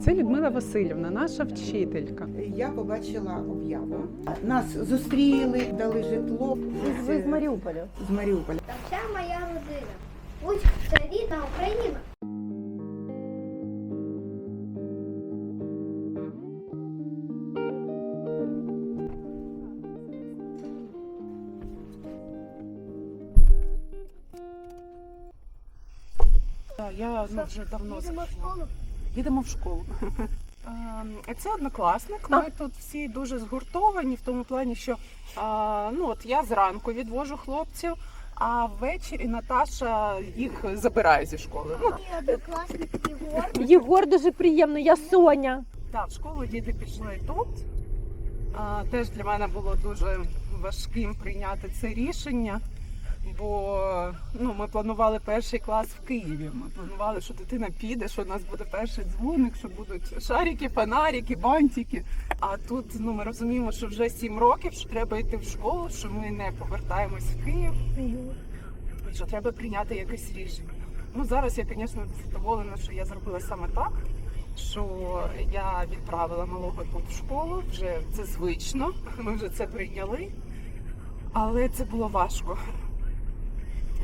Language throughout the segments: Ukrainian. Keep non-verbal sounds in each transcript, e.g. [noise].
Це Людмила Васильівна, наша вчителька. Я побачила об'яву. Нас зустріли, дали житло Ви з Маріуполя. з Маріуполя. Та вся моя родина. Будь це рідна Україна. Я ну, вже давно Їдемо в школу. Ем, Це однокласник. Ми тут всі дуже згуртовані в тому плані, що ну от я зранку відвожу хлопців, а ввечері Наташа їх забирає зі школи. Ну однокласник Єгор. Єгор дуже приємно, я Соня. так, в школу діти пішли тут. А, теж для мене було дуже важким прийняти це рішення. Бо ну, ми планували перший клас в Києві. Ми планували, що дитина піде, що у нас буде перший дзвоник, що будуть шарики, фонарики, бантики. А тут ну, ми розуміємо, що вже сім років, що треба йти в школу, що ми не повертаємось в Київ, що треба прийняти якесь рішення. Ну зараз я, звісно, задоволена, що я зробила саме так. Що я відправила малого тут в школу, вже це звично, ми вже це прийняли, але це було важко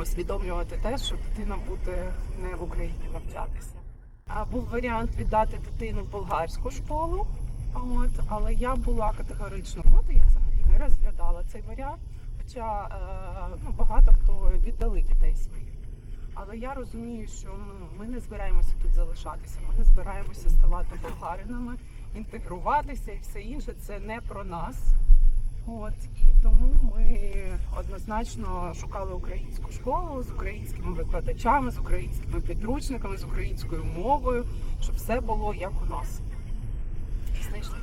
усвідомлювати те, що дитина буде не в Україні навчатися. А був варіант віддати дитину в болгарську школу, от, але я була категорично проти, я взагалі не розглядала цей варіант. Хоча е, ну, багато хто віддали дітей своїх. Але я розумію, що ну, ми не збираємося тут залишатися, ми не збираємося ставати болгаринами, інтегруватися і все інше. Це не про нас. От і тому ми однозначно шукали українську школу з українськими викладачами, з українськими підручниками, з українською мовою, щоб все було як у нас. Знайшли.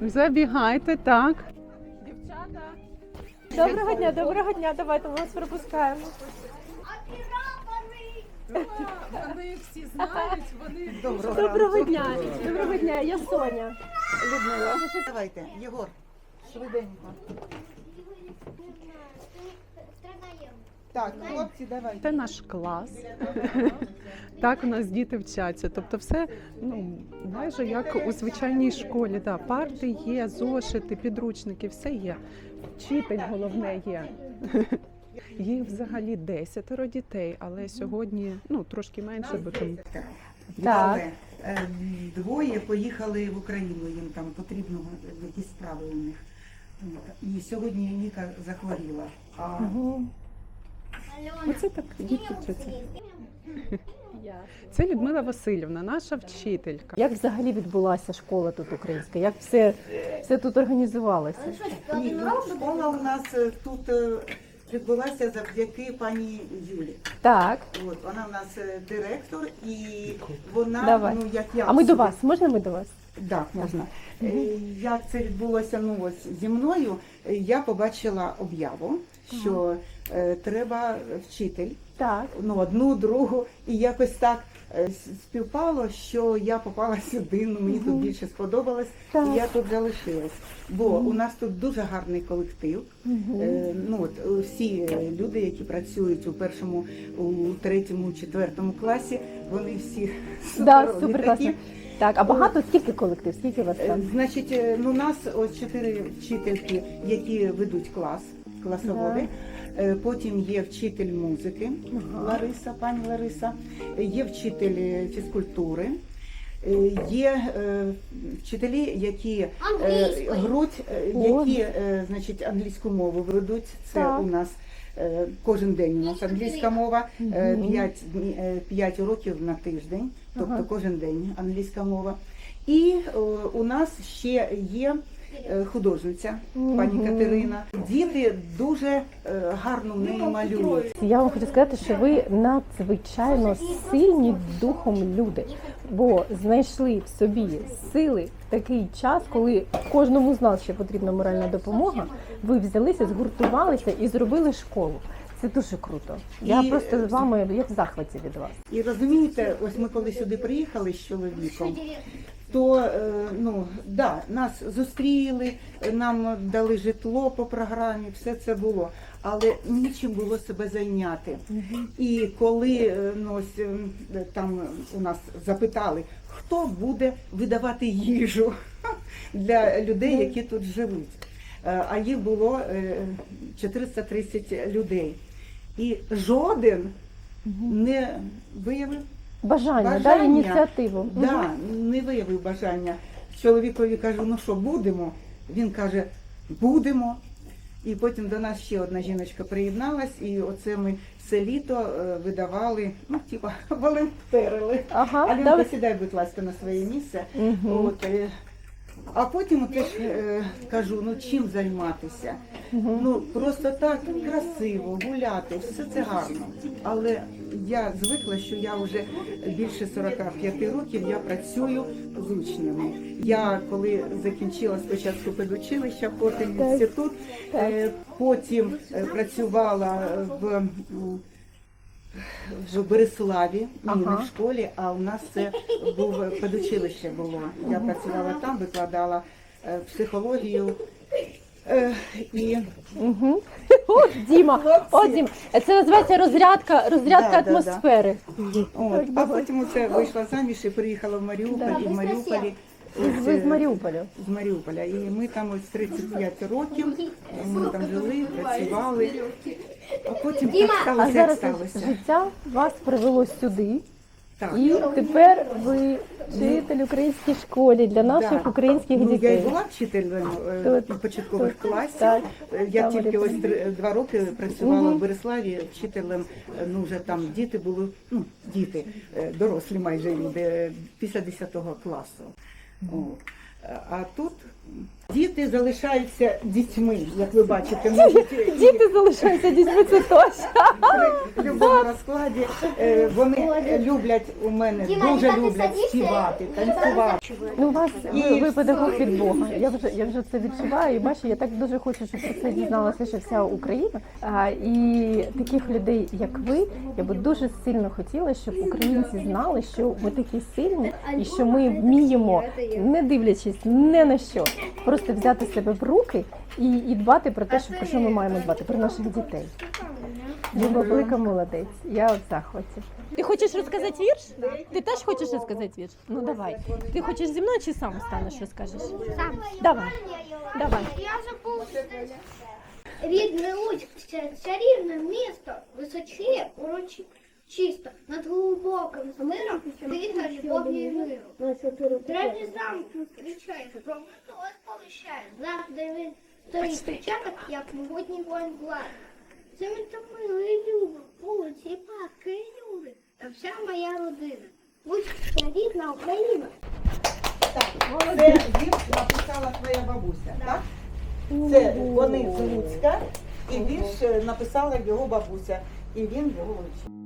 Забігайте, так. Дівчата. Доброго дня, доброго дня, давайте ми вас пропускаємо. Вони всі знають, вони Доброго Доброго дня, доброго дня, я Соня. Людмила. Давайте, Єгор, швиденько. Так, хлопці, давайте. це наш клас. [laughs] Так у нас діти вчаться. Тобто, все ну майже як у звичайній школі. Да. Парти є, зошити, підручники, все є. Вчитель головне є. [laughs] Їх взагалі десятеро дітей, але сьогодні ну трошки менше, бо там Але е, двоє поїхали в Україну, їм там потрібно якісь справи у них. І сьогодні Ніка захворіла. А оце так діти вчаться. [laughs] Це Людмила Васильівна, наша вчителька. Як взагалі відбулася школа тут українська? Як все, все тут організувалося? ні, ну, школа у нас е, тут е, відбулася завдяки пані Юлі. Так, От вона в нас е, директор, і вона Давай. ну як я а ми до вас, можна ми до вас? Так, можна. Е, Як це відбулося ну, ось, зі мною, е, я побачила об'яву, що е, треба вчитель, Так. ну, одну, другу, і якось так співпало, що я попала сюди, ну, мені тут більше сподобалось, Так. і я тут залишилась. Бо у нас тут дуже гарний колектив. Е, ну, от, е, всі е, люди, які працюють у першому, у третьому, четвертому класі, вони всі [laughs] Да, супер такі. Так, а багато скільки колектив? Скільки вас Е, там? Значить, е, ну, у нас ось чотири вчительки, які ведуть клас, класоводи. Е, Потім є вчитель музики Лариса, пані Лариса, є вчитель е, фізкультури, е, є вчителі, які грудь, які значить, англійську мову ведуть. Це Так. у нас кожен день у нас англійська мова, е, Мгм. 5, 5 уроків на тиждень, тобто кожен день англійська мова. І у нас ще є художниця, пані Катерина. Діти дуже е, гарно в неї малюють. Я вам хочу сказати, що ви надзвичайно сильні духом люди, бо знайшли в собі сили в такий час, коли кожному з нас ще потрібна моральна допомога. Ви взялися, згуртувалися і зробили школу. Це дуже круто. Я І, просто е, з вами як в захваті від вас. І розумієте, ось ми коли сюди приїхали з чоловіком? То е, ну да, нас зустріли, нам дали житло по програмі, все це було. але нічим було себе зайняти. І коли е, ну, ось, е, там у нас запитали, хто буде видавати їжу [laughs] для людей, які тут живуть. Е, А їх було е, 430 людей. І жоден не виявив Бажання, да, Бажання. ініціативу. Да, не виявив бажання. Чоловікові кажу, ну що, будемо? Він каже, будемо. І потім до нас ще одна жіночка приєдналась, і оце ми все літо е, видавали, ну, типа, [laughs] волонтерили. Ага, Алінка, да. сідай, будь ласка, на своє місце. Угу. От, е, а потім теж е, кажу, ну чим займатися? Ну просто так красиво, гуляти, все це гарно. Але я звикла, що я вже більше 45 років я працюю з учнями. Я коли закінчила спочатку педучилища, потім інститут, е, потім е, працювала в. В Береславі, ні, не в школі, а у нас це був педучилище було. Я працювала там, викладала е, психологію. Е, і Угу. [laughs] От Діма, от Діма. Це називається розрядка, розрядка Да, да, да. атмосфери. от, а потім це вийшла заміж і приїхала в Маріуполь, і в Маріуполі. ось, Ви е, з Маріуполя. з Маріуполя. І ми там ось 35 років, ми там жили, працювали. А потім так А сталося, як зараз сталося. життя вас привело сюди, Так. і тепер ви вчитель українській школі для наших Да. українських Ну, я і дітей. була вчителем е, Тут, початкових тут, класів. так. Я Так, тільки ось три, два роки працювала в Береславі вчителем. е, Ну вже там діти були, ну діти, е, дорослі майже люди е, після 10 класу. О. Е, А тут діти залишаються дітьми, як ви бачите. можуть Діти залишаються дітьми, це точно. при будь-якому розкладі. Е, Вони люблять у мене, дуже люблять співати, танцювати. Ну, у вас ви, ви педагог від Бога. Я вже я вже це відчуваю. І бачу, я так дуже хочу, щоб про це дізналася ще вся Україна. А, і таких людей, як ви, я би дуже сильно хотіла, щоб українці знали, що ми такі сильні і що ми вміємо, не дивлячись ні на що, просто взяти себе в руки і, і дбати про те, що про що ми маємо дбати, про наших дітей. Люба велика молодець. Я в захваті. Ти хочеш розказати вірш? Ти теж хочеш розказати вірш? Ну давай. Ти хочеш зі мною чи сам станеш розкажеш? Сам. Давай. Давай. Я забув. Рідне Луцьк – це чарівне місто, височіє урочисто, над глибоким миром дихає любов'ю і миру. Древній замок зустрічає, про миру сповіщає, завжди він стоїть печаток, як могутній воїн влади. Це ми то милий любо, вулиці, і парки, і люди, та вся моя родина. Це рідна Україна. Це вірш написала твоя бабуся, так? Це вони з Луцька, і вірш написала його бабуся, і він його вивчив.